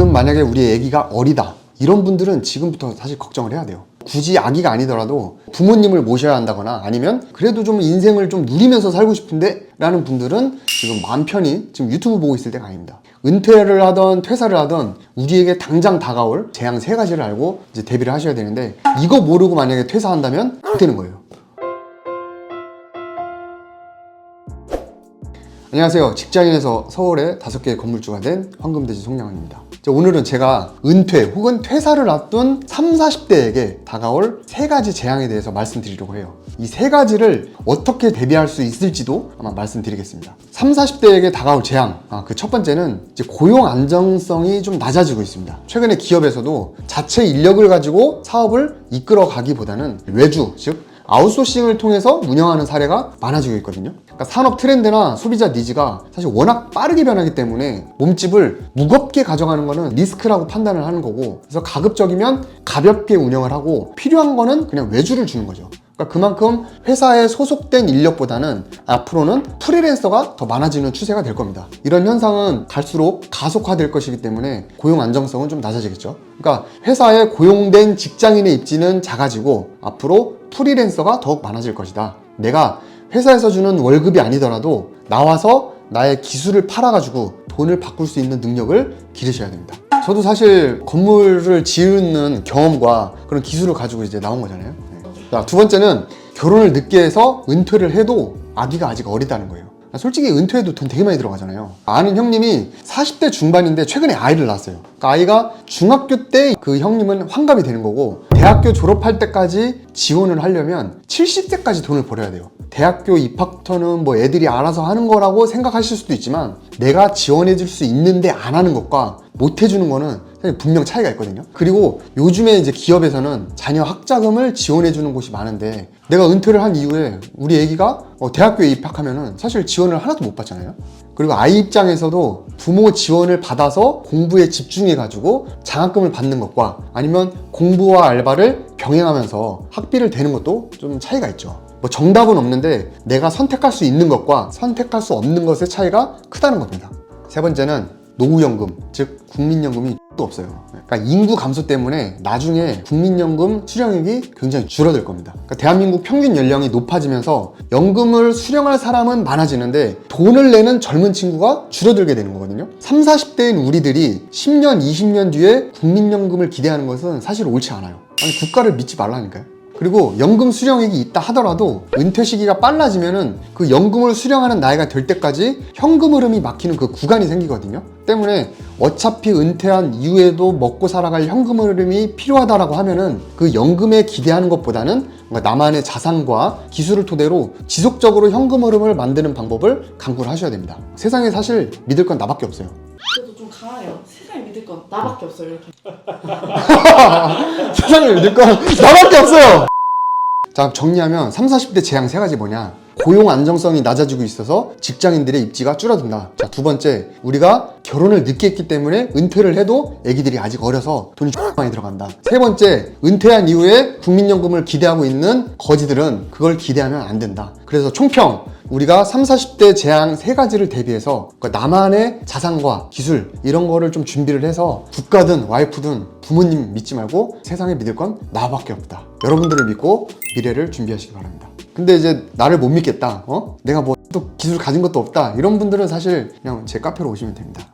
지금 만약에 우리 아기가 어리다. 이런 분들은 지금부터 사실 걱정을 해야 돼요. 굳이 아기가 아니더라도 부모님을 모셔야 한다거나 아니면 그래도 좀 인생을 좀 누리면서 살고 싶은데 라는 분들은 지금 마음 편히 지금 유튜브 보고 있을 때가 아닙니다. 은퇴를 하던 퇴사를 하던 우리에게 당장 다가올 재앙 세 가지를 알고 이제 대비를 하셔야 되는데 이거 모르고 만약에 퇴사한다면 안 되는 거예요. 안녕하세요. 직장인에서 서울에 다섯 개의 건물주가 된 황금돼지 송량환입니다. 자, 오늘은 제가 은퇴 혹은 퇴사를 앞둔 3, 40대에게 다가올 세 가지 재앙에 대해서 말씀드리려고 해요. 이 세 가지를 어떻게 대비할 수 있을지도 아마 말씀드리겠습니다. 3, 40대에게 다가올 재앙. 아, 그 첫 번째는 이제 고용 안정성이 좀 낮아지고 있습니다. 최근에 기업에서도 자체 인력을 가지고 사업을 이끌어 가기보다는 외주, 즉 아웃소싱을 통해서 운영하는 사례가 많아지고 있거든요. 그러니까 산업 트렌드나 소비자 니즈가 사실 워낙 빠르게 변하기 때문에 몸집을 무겁게 가져가는 거는 리스크라고 판단을 하는 거고 그래서 가급적이면 가볍게 운영을 하고 필요한 거는 그냥 외주를 주는 거죠. 그러니까 그만큼 회사에 소속된 인력보다는 앞으로는 프리랜서가 더 많아지는 추세가 될 겁니다. 이런 현상은 갈수록 가속화될 것이기 때문에 고용 안정성은 좀 낮아지겠죠. 그러니까 회사에 고용된 직장인의 입지는 작아지고 앞으로 프리랜서가 더욱 많아질 것이다. 내가 회사에서 주는 월급이 아니더라도 나와서 나의 기술을 팔아가지고 돈을 바꿀 수 있는 능력을 기르셔야 됩니다. 저도 사실 건물을 지으는 경험과 그런 기술을 가지고 이제 나온 거잖아요. 네. 자, 두 번째는 결혼을 늦게 해서 은퇴를 해도 아기가 아직 어리다는 거예요. 솔직히 은퇴해도 돈 되게 많이 들어가잖아요. 아는 형님이 40대 중반인데 최근에 아이를 낳았어요. 그러니까 아이가 중학교 때 그 형님은 환갑이 되는 거고 대학교 졸업할 때까지 지원을 하려면 70세까지 돈을 벌어야 돼요. 대학교 입학부터는 뭐 애들이 알아서 하는 거라고 생각하실 수도 있지만 내가 지원해 줄 수 있는데 안 하는 것과 못 해주는 거는 분명 차이가 있거든요. 그리고 요즘에 이제 기업에서는 자녀 학자금을 지원해 주는 곳이 많은데 내가 은퇴를 한 이후에 우리 애기가 어, 대학교에 입학하면은 사실 지원을 하나도 못 받잖아요. 그리고 아이 입장에서도 부모 지원을 받아서 공부에 집중해 가지고 장학금을 받는 것과 아니면 공부와 알바를 병행하면서 학비를 대는 것도 좀 차이가 있죠. 뭐 정답은 없는데 내가 선택할 수 있는 것과 선택할 수 없는 것의 차이가 크다는 겁니다. 세 번째는 노후연금, 즉 국민연금이 또 없어요. 그러니까 인구 감소 때문에 나중에 국민연금 수령액이 굉장히 줄어들 겁니다. 그러니까 대한민국 평균 연령이 높아지면서 연금을 수령할 사람은 많아지는데 돈을 내는 젊은 친구가 줄어들게 되는 거거든요. 3, 40대인 우리들이 10년, 20년 뒤에 국민연금을 기대하는 것은 사실 옳지 않아요. 아니 국가를 믿지 말라니까요. 그리고 연금 수령액이 있다 하더라도 은퇴 시기가 빨라지면은 그 연금을 수령하는 나이가 될 때까지 현금 흐름이 막히는 그 구간이 생기거든요. 때문에 어차피 은퇴한 이후에도 먹고 살아갈 현금 흐름이 필요하다라고 하면은 그 연금에 기대하는 것보다는 나만의 자산과 기술을 토대로 지속적으로 현금 흐름을 만드는 방법을 강구를 하셔야 됩니다. 세상에 사실 믿을 건 나밖에 없어요. 그래도 좀 강해요. 세상에 믿을 건 나밖에 없어요. 이렇게. 세상에 믿을 건 나밖에 없어요. 자, 정리하면 3, 40대 재앙 세 가지 뭐냐? 고용 안정성이 낮아지고 있어서 직장인들의 입지가 줄어든다. 자, 두 번째, 우리가 결혼을 늦게 했기 때문에 은퇴를 해도 애기들이 아직 어려서 돈이 X 많이 들어간다. 세 번째, 은퇴한 이후에 국민연금을 기대하고 있는 거지들은 그걸 기대하면 안 된다. 그래서 총평, 우리가 3, 40대 재앙 세 가지를 대비해서 그 나만의 자산과 기술 이런 거를 좀 준비를 해서 국가든 와이프든 부모님 믿지 말고 세상에 믿을 건 나밖에 없다. 여러분들을 믿고 미래를 준비하시기 바랍니다. 근데 이제 나를 못 믿겠다. 어? 내가 뭐 또 기술 가진 것도 없다. 이런 분들은 사실 그냥 제 카페로 오시면 됩니다.